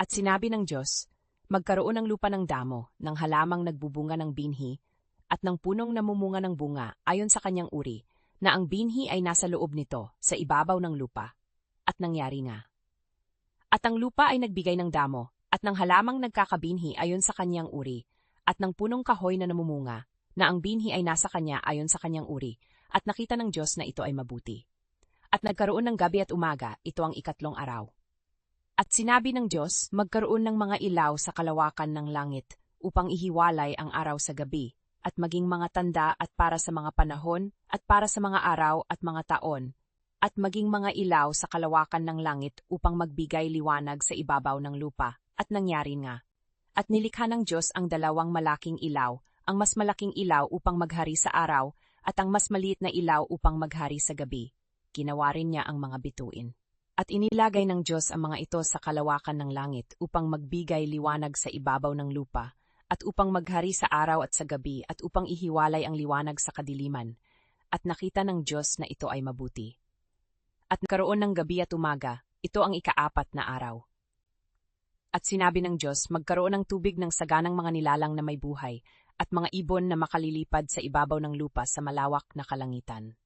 At sinabi ng Diyos, magkaroon ng lupa ng damo, ng halamang nagbubunga ng binhi, at ng punong namumunga ng bunga ayon sa kanyang uri, na ang binhi ay nasa loob nito, sa ibabaw ng lupa. At nangyari nga. At ang lupa ay nagbigay ng damo, at ng halamang nagkakabinhi ayon sa kanyang uri, at ng punong kahoy na namumunga, na ang binhi ay nasa kanya ayon sa kanyang uri, at nakita ng Diyos na ito ay mabuti. At nagkaroon ng gabi at umaga, ito ang ikatlong araw. At sinabi ng Diyos, magkaroon ng mga ilaw sa kalawakan ng langit, upang ihiwalay ang araw sa gabi, at maging mga tanda at para sa mga panahon, at para sa mga araw at mga taon, at maging mga ilaw sa kalawakan ng langit upang magbigay liwanag sa ibabaw ng lupa, at nangyari nga. At nilikha ng Diyos ang dalawang malaking ilaw, ang mas malaking ilaw upang maghari sa araw, at ang mas maliit na ilaw upang maghari sa gabi. Ginawa niya ang mga bituin. At inilagay ng Diyos ang mga ito sa kalawakan ng langit upang magbigay liwanag sa ibabaw ng lupa, at upang maghari sa araw at sa gabi, at upang ihiwalay ang liwanag sa kadiliman. At nakita ng Diyos na ito ay mabuti. At karoon ng gabi at umaga, ito ang ikaapat na araw. At sinabi ng Diyos, magkaroon ng tubig ng saganang mga nilalang na may buhay, at mga ibon na makalilipad sa ibabaw ng lupa sa malawak na kalangitan.